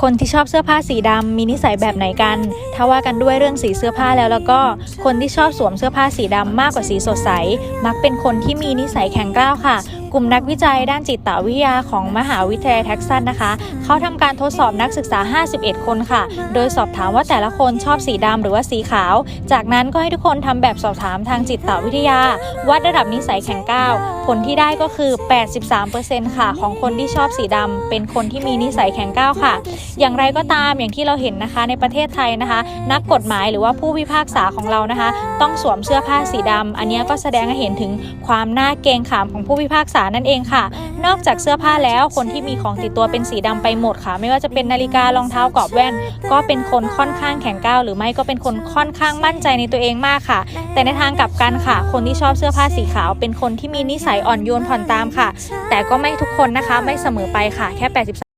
คนที่ชอบเสื้อผ้าสีดำมีนิสัยแบบไหนกัน ถ้าว่ากันด้วยเรื่องสีเสื้อผ้าแล้วแล้วก็ คนที่ชอบสวมเสื้อผ้าสีดำมากกว่าสีสดใส มักเป็นคนที่มีนิสัยแข็งกร้าวค่ะ กลุ่มนักวิจัยด้านจิตวิทยาของมหาวิทยาลัยแท็กซัสนะคะ เขาทำการทดสอบนักศึกษา 51 คนค่ะ โดยสอบถามว่าแต่ละคนชอบสีดำหรือว่าสีขาว จากนั้นก็ให้ทุกคนทำแบบสอบถามทางจิตวิทยา วัดระดับนิสัยแข็งก้าว ผลที่ได้ก็คือ 83%ค่ะ ของคนที่ชอบสีดำเป็นคนที่มีนิสัยแข็งก้าวค่ะ อย่างไรก็ตามอย่างที่เราเห็นนะคะในประเทศไทยนะคะ นักกฎหมายหรือว่าผู้พิพากษาของเรานะคะ ต้องสวมเสื้อผ้าสีดำอันนี้ก็แสดงให้เห็นถึงความน่าเกรงขามของผู้พิพากษานั่นเองค่ะ นอกจากเสื้อผ้าแล้วคนที่มีของติดตัวเป็นสีดำไปหมดค่ะ ไม่ว่าจะเป็นนาฬิการองเท้ากรอบแว่น ก็เป็นคนค่อนข้างแข็งกร้าวหรือไม่ก็เป็นคนค่อนข้างมั่นใจในตัวเองมากค่ะ แต่ในทางกลับกันค่ะ คนที่ชอบเสื้อผ้าสีขาว เป็นคนที่มีนิสัยอ่อนโยนผ่อนตามค่ะ แต่ก็ไม่ทุกคนนะคะไม่เสมอไปค่ะแค่ 83